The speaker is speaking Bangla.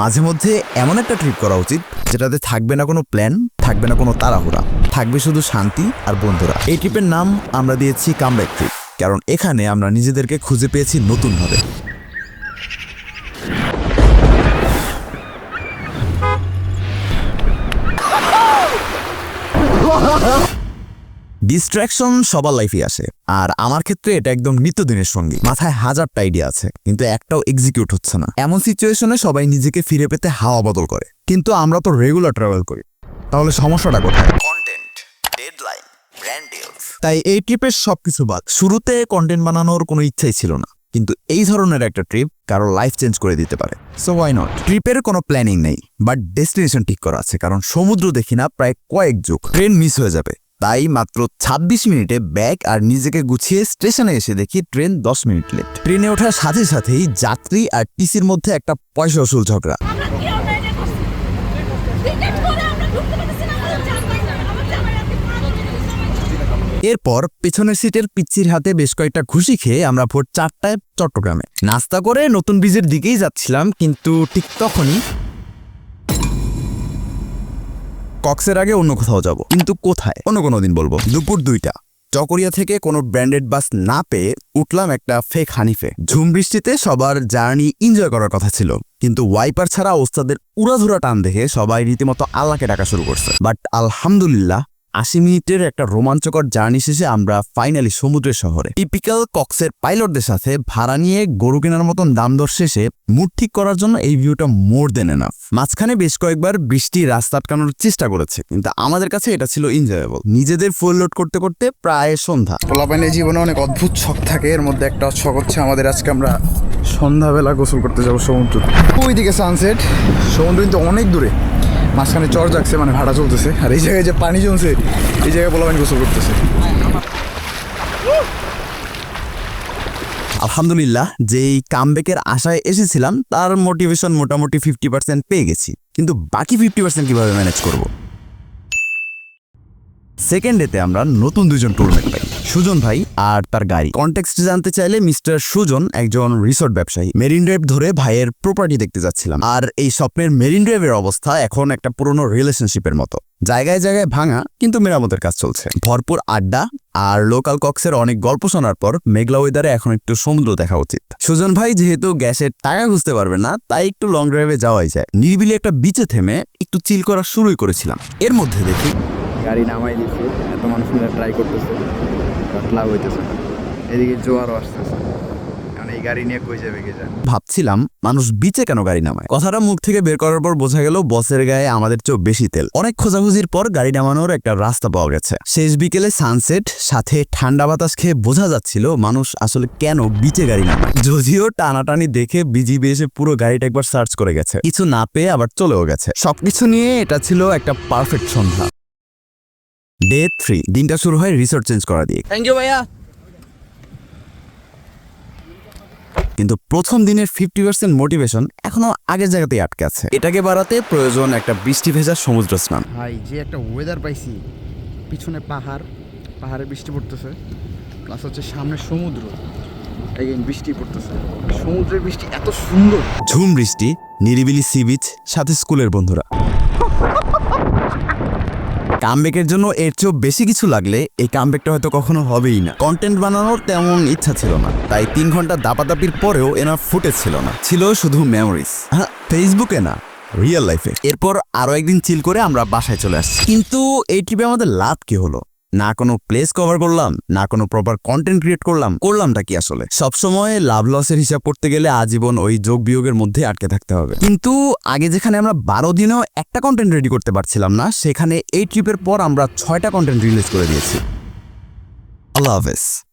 মাঝে মধ্যে এমন একটা ট্রিপ করা উচিত, যেটাতে থাকবে না কোনো প্ল্যান থাকবে না কোনো তাড়াহুড়া, থাকবে শুধু শান্তি আর বন্ধুরা। এই ট্রিপের নাম আমরা দিয়েছি কামব্যাক ট্রিপ কারণ এখানে আমরা নিজেদেরকে খুঁজে পেয়েছি নতুনভাবে। ডিস্ট্রাকশন সবার লাইফে আসে। আর আমার ক্ষেত্রে এটা একদম নিত্যদিনের সঙ্গী। মাথায় হাজারটা আইডিয়া আছে কিন্তু একটাও এক্সিকিউট হচ্ছে না। এমন সিচুয়েশনে সবাই নিজেকে ফিরে পেতে হাওয়া বদল করে। কিন্তু আমরা তো রেগুলার ট্রাভেল করি। তাহলে সমস্যাটা কোথায়? কন্টেন্ট ডেডলাইন ব্র্যান্ড ডিলস তাই এই ট্রিপের সবকিছু বাদ। শুরুতে কন্টেন্ট বানানোর কোনো ইচ্ছাই ছিল না। কিন্তু এই ধরনের একটা ট্রিপ কারও লাইফ চেঞ্জ করে দিতে পারে। সো ওয়াই নট ট্রিপের কোনো প্ল্যানিং নেই বাট ডেস্টিনেশন ঠিক করা আছে। কারণ সমুদ্র দেখি না প্রায় কয়েক যুগ। ট্রেন মিস হয়ে যাবে। তাই মাত্র ২৬ মিনিটে ব্যাগ আর নিজেকে গুছিয়ে স্টেশনে এসে দেখি ট্রেন 10 মিনিট লেট ট্রেনে ওঠার সাথে সাথেই যাত্রী আর টিসির মধ্যে একটা পয়সা উসুল ঝগড়া। এরপর পেছনের সিটের পিচ্ছির হাতে বেশ কয়েকটা খুশি খেয়ে আমরা ভোর চারটায় চট্টগ্রামে। নাস্তা করে নতুন ব্রিজের দিকেই যাচ্ছিলাম কিন্তু ঠিক তখনই কক্সের আগে অন্য কোথাও যাব। কিন্তু কোথায়? অন্য কোনো দিন বলব। দুপুর দুইটা। চকরিয়া থেকে কোনো ব্র্যান্ডেড বাস না পেয়ে উঠলাম একটা ফেক হানিফে। ঝুম বৃষ্টিতে সবার জার্নি এনজয় করার কথা ছিল। কিন্তু ওয়াইপার ছাড়া ওস্তাদের উড়াধুরা টান দেখে সবাই রীতিমতো আল্লাহকে ডাকা শুরু করছে। বাট আলহামদুলিল্লাহ আশি মিনিটের একটা রোমাঞ্চকর জার্নি শেষে আমরা ফাইনালি সমুদ্রের শহরে। টিপিক্যাল কক্সের পাইলটদের সাথে ভাড়া নিয়ে গরু কেনার মতন দাম দর শেষে মুড ঠিক করার জন্য এই ভিউটা মোর দেন এনাফ মাঝখানে বেশ কয়েকবার বৃষ্টি রাস্তা আটকানোর চেষ্টা করেছে কিন্তু আমাদের কাছে এটা ছিল এনজয়েবল নিজেদের ফুল লোড করতে করতে প্রায় সন্ধ্যা। পোলাপাইনের জীবনে অনেক অদ্ভুত শখ থাকে এর মধ্যে একটা শখ হচ্ছে আমাদের আজকে আমরা সন্ধ্যাবেলা গোসল করতে যাব সমুদ্র। ওইদিকে সানসেট সমুদ্র কিন্তু অনেক দূরে। মাঝখানে চর যাচ্ছে মানে ভাড়া চলতেছে। আর এই জায়গায় যে পানি জমছে, এই জায়গায় পোলাপাইন গোসল করতেছে। আলহামদুলিল্লাহ, যেই কামব্যাকের আশায় এসেছিলাম, তার মোটিভেশন মোটামুটি ফিফটি পার্সেন্ট পেয়ে গেছি। কিন্তু বাকি ফিফটি পার্সেন্ট কীভাবে ম্যানেজ করব? সেকেন্ড ডেতে আমরা নতুন দুজন টুরমেট পাই, সুজন ভাই আর তার গাড়ি। কনটেক্সট জানতে চাইলে মিস্টার সুজন একজন রিসোর্ট ব্যবসায়ী। মেরিন ড্রাইভ ধরে ভাইয়ের প্রপার্টি দেখতে যাচ্ছিলাম। আর এই স্বপ্নের মেরিন ড্রাইভের অবস্থা এখন একটা পুরনো রিলেশনশিপের মতো। জায়গায় জায়গায় ভাঙা, কিন্তু মেরামতের কাজ চলছে। ভরপুর আড্ডা আর লোকাল কক্সের অনেক গল্প শোনার পর মেঘলা ওয়েদারে এখন একটু সমুদ্র দেখা উচিত। সুজন ভাই যেহেতু গ্যাসের টাকা খুঁজতে পারবে না, তাই একটু লং ড্রাইভে যাওয়াই যায়। নিরিবিলি একটা বিচে থেমে একটু চিল করা শুরুই করেছিলাম। এর মধ্যে দেখি গাড়ি নামাই দিচ্ছে এত মানুষ মিলে ট্রাই করতেছে লাভ হইতেছে এদিকে জোয়ারও আসতেছে। ভাবছিলাম মানুষ বিচে কেন গাড়ি নামায়? কথাটা মুখ থেকে বের করার পর বোঝা গেল বসের গায়ে আমাদের চেয়েও বেশি তেল। অনেক খোঁজাখুঁজির পর গাড়ি নামানোর একটা রাস্তা পাওয়া গেছে। শেষ বিকেলে সানসেট সাথে ঠান্ডা বাতাস খেয়ে বোঝা যাচ্ছিল মানুষ আসলে কেন বিচে গাড়ি নামায়। যদিও টানাটানি দেখে বিজিবি এসে পুরো গাড়িটা একবার সার্চ করে গেছে। কিছু না পেয়ে আবার চলেও গেছে। সবকিছু নিয়ে এটা ছিল একটা পারফেক্ট সন্ধ্যা। ডে থ্রি দিনটা শুরু হয় রিসোর্ট চেঞ্জ করা দিয়ে। থ্যাংক ইউ ভাইয়া। কিন্তু প্রথম দিনের ফিফটি পার্সেন্ট মোটিভেশন এখনও আগের জায়গাতেই আটকে আছে। এটাকে বাড়াতে প্রয়োজন একটা বৃষ্টি ভেজা সমুদ্র স্নান। ভাই যে একটা ওয়েদার পাইছি পিছনে পাহাড় পাহাড়ে বৃষ্টি পড়তেছে প্লাস হচ্ছে সামনে সমুদ্র। বৃষ্টি পড়তেছে। সমুদ্রের বৃষ্টি এত সুন্দর। ঝুম বৃষ্টি নিরিবিলি সি বিচ সাথে স্কুলের বন্ধুরা। কামব্যাকের জন্য এর চেয়েও বেশি কিছু লাগলে এই কামব্যাকটা হয়তো কখনো হবেই না। কন্টেন্ট বানানোর তেমন ইচ্ছা ছিল না। তাই তিন ঘণ্টা দাপাদাপির পরেও এনার ফুটেজ ছিল না। ছিল শুধু মেমোরিজ হ্যাঁ ফেসবুকে না রিয়েল লাইফে এরপর আরও একদিন চিল করে আমরা বাসায় চলে আসছি। কিন্তু এই ট্রিপে আমাদের লাভ কি হলো? না কোনো প্লেস কভার করলাম, না কোনো প্রপার কন্টেন্ট ক্রিয়েট করলাম, করলামটা কি আসলে? সবসময় লাভ লসের হিসাব করতে গেলে আজীবন ওই যোগ বিয়োগের মধ্যে আটকে থাকতে হবে। কিন্তু আগে যেখানে আমরা বারো দিনেও একটা কন্টেন্ট রেডি করতে পারছিলাম না, সেখানে এই ট্রিপের পর আমরা ছয়টা কন্টেন্ট রিলিজ করে দিয়েছি। আল্লাহ হাফেজ।